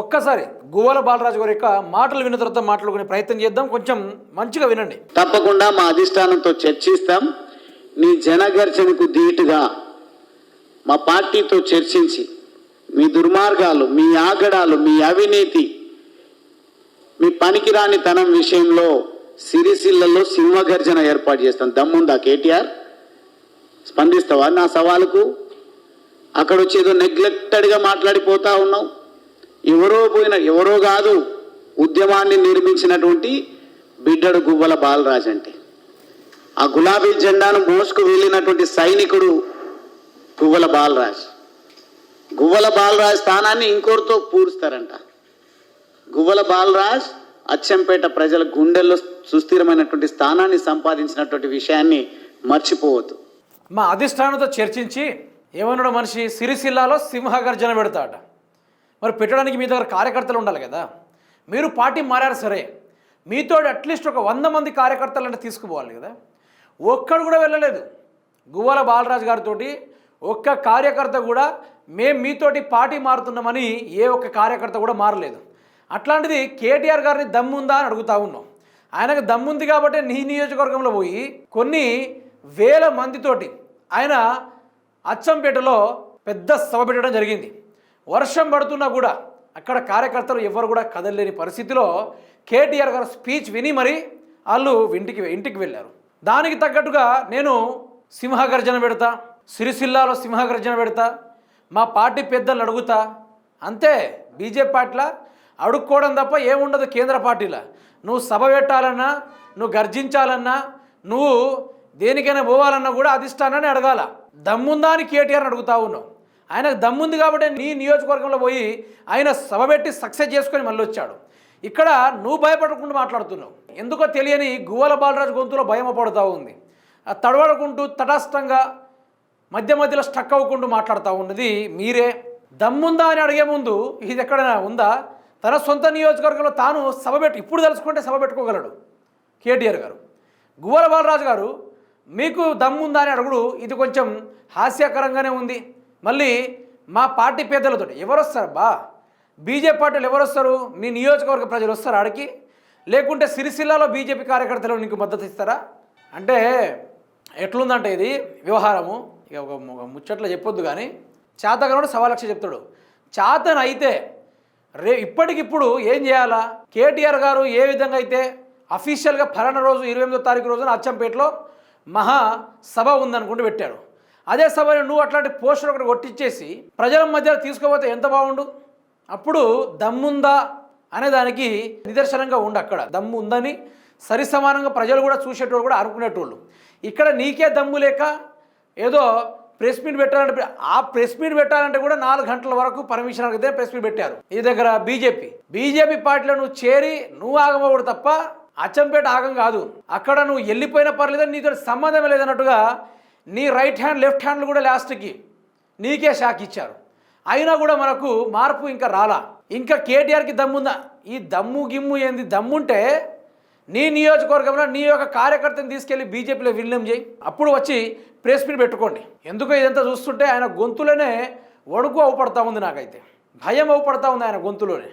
ఒక్కసారి గువ్వల బాలరాజు గారి యొక్క మాటలు విన్న తర్వాత మాట్లాడుకునే ప్రయత్నం చేద్దాం. కొంచెం మంచిగా వినండి. తప్పకుండా మా అధిష్టానంతో చర్చిస్తాం. నీ జనగర్జనకు ధీటుగా మా పార్టీతో చర్చించి మీ దుర్మార్గాలు మీ ఆగడాలు మీ అవినీతి మీ పనికిరాని తనం విషయంలో సిరిసిల్లలో సింహగర్జన ఏర్పాటు చేస్తాం. దమ్ముందా కేటీఆర్? స్పందిస్తావా నా సవాలుకు? అక్కడ వచ్చి ఏదో నెగ్లెక్టెడ్గా మాట్లాడిపోతా ఉన్నావు. ఎవరో పోయిన ఎవరో కాదు ఉద్యమాన్ని నిర్మించినటువంటి బిడ్డడు గువ్వల బాలరాజ్ అంటే. ఆ గులాబీ జెండాను మోసుకు వెళ్ళినటువంటి సైనికుడు గువ్వల బాలరాజ్. గువ్వల బాలరాజ్ స్థానాన్ని ఇంకోరితో పూరుస్తారంట. గువ్వల బాలరాజ్ అచ్చంపేట ప్రజల గుండెల్లో సుస్థిరమైనటువంటి స్థానాన్ని సంపాదించినటువంటి విషయాన్ని మర్చిపోవద్దు. మా అధిష్టానంతో చర్చించి ఏమన్నాడు మనిషి సిరిసిల్లాలో సింహగర్జన పెడతాట మరి పెట్టడానికి మీ దగ్గర కార్యకర్తలు ఉండాలి కదా. మీరు పార్టీ మారారు సరే. మీతో అట్లీస్ట్ ఒక వంద మంది కార్యకర్తలను తీసుకుపోవాలి కదా. ఒక్కడు కూడా వెళ్ళలేదు. గువ్వల బాలరాజు గారితో ఒక్క కార్యకర్త కూడా మేము మీతోటి పార్టీ మారుతున్నామని ఏ ఒక్క కార్యకర్త కూడా మారలేదు. అట్లాంటిది కేటీఆర్ గారిని దమ్ముందా అని అడుగుతా ఉన్నాం. ఆయనకు దమ్ముంది కాబట్టి నీ నియోజకవర్గంలో పోయి కొన్ని వేల మందితోటి ఆయన అచ్చంపేటలో పెద్ద సభ పెట్టడం జరిగింది. వర్షం పడుతున్నా కూడా అక్కడ కార్యకర్తలు ఎవరు కూడా కదలలేని పరిస్థితిలో కేటీఆర్ గారు స్పీచ్ విని మరి వాళ్ళు ఇంటికి ఇంటికి వెళ్ళారు. దానికి తగ్గట్టుగా నేను సింహగర్జన పెడతా సిరిసిల్లాలో సింహగర్జన పెడతా మా పార్టీ పెద్దలు అడుగుతా. అంతే బీజేపీ పార్టీలా? అడుక్కోవడం తప్ప ఏముండదు కేంద్ర పార్టీలా? నువ్వు సభ పెట్టాలన్నా నువ్వు గర్జించాలన్నా నువ్వు దేనికైనా పోవాలన్నా కూడా అధిష్టానాన్ని అడగాల. దమ్ముందా అని కేటీఆర్ అడుగుతా ఉన్నావు. ఆయనకు దమ్ముంది కాబట్టి నీ నియోజకవర్గంలో పోయి ఆయన సభ పెట్టి సక్సెస్ చేసుకొని మళ్ళీ వచ్చాడు. ఇక్కడ నువ్వు భయపడకుండా మాట్లాడుతున్నావు. ఎందుకో తెలియని గువ్వల బాలరాజు గొంతులో భయం పడుతూ ఉంది. తడవడుకుంటూ తటస్థంగా మధ్య మధ్యలో స్టక్ అవ్వకుండా మాట్లాడుతూ ఉన్నది మీరే. దమ్ముందా అని అడిగే ముందు ఇది ఎక్కడైనా ఉందా? తన సొంత నియోజకవర్గంలో తాను సభ పెట్టి ఇప్పుడు తెలుసుకుంటే సభ పెట్టుకోగలడు కేటీఆర్ గారు. గువ్వల బాలరాజు గారు మీకు దమ్ముందా అని అడుగుడు ఇది కొంచెం హాస్యకరంగానే ఉంది. మళ్ళీ మా పార్టీ పేదలతో ఎవరు వస్తారు బా? బీజేపీ పార్టీలు ఎవరు వస్తారు? నీ నియోజకవర్గ ప్రజలు వస్తారు ఆడికి? లేకుంటే సిరిసిల్లాలో బీజేపీ కార్యకర్తలు నీకు మద్దతు ఇస్తారా? అంటే ఎట్లుందంటే ఇది వ్యవహారము. ఇక ఒక ముచ్చట్లో చెప్పొద్దు కానీ చేతగనుడు సవా లక్ష చెప్తాడు. చేతన అయితే రే ఇప్పటికిప్పుడు ఏం చేయాలా? కేటీఆర్ గారు ఏ విధంగా అయితే అఫీషియల్గా ఫలానా రోజు ఇరవై ఎనిమిదో తారీఖు రోజున అచ్చంపేటలో మహా సభ ఉందనుకుంటూ పెట్టాడు. అదే సమయంలో నువ్వు అట్లాంటి పోస్టర్ ఒకటి కొట్టించేసి ప్రజల మధ్యలో తీసుకోపోతే ఎంత బాగుండు? అప్పుడు దమ్ముందా అనే దానికి నిదర్శనంగా ఉండు అక్కడ. దమ్ము ఉందని సరి సమానంగా ప్రజలు కూడా చూసేటోళ్ళు కూడా అనుకునేటోళ్ళు. ఇక్కడ నీకే దమ్ము లేక ఏదో ప్రెస్ మీట్ పెట్టాలంటే ఆ ప్రెస్ మీట్ పెట్టాలంటే కూడా నాలుగు గంటల వరకు పర్మిషన్ అడిగితే ప్రెస్ మీట్ పెట్టారు. ఈ దగ్గర బీజేపీ. బీజేపీ పార్టీలో నువ్వు చేరి నువ్వు ఆగమవుడు తప్ప అచ్చంపేట ఆగం కాదు. అక్కడ నువ్వు వెళ్ళిపోయినా పర్లేదని నీతో సంబంధం లేదన్నట్టుగా నీ రైట్ హ్యాండ్ లెఫ్ట్ హ్యాండ్లు కూడా లాస్ట్కి నీకే షాక్ ఇచ్చారు. అయినా కూడా మనకు మార్పు ఇంకా రాలా. ఇంకా కేటీఆర్కి దమ్ముందా? ఈ దమ్ము గిమ్ము ఏంది? దమ్ముంటే నీ నియోజకవర్గంలో నీ యొక్క కార్యకర్తను తీసుకెళ్ళి బీజేపీలో విలీనం చేయి. అప్పుడు వచ్చి ప్రెస్ మీట్ పెట్టుకోండి. ఎందుకో ఇదంతా చూస్తుంటే ఆయన గొంతులోనే వణుకు అవుపడతా ఉంది నాకైతే. భయం అవుపడతా ఉంది ఆయన గొంతులోనే.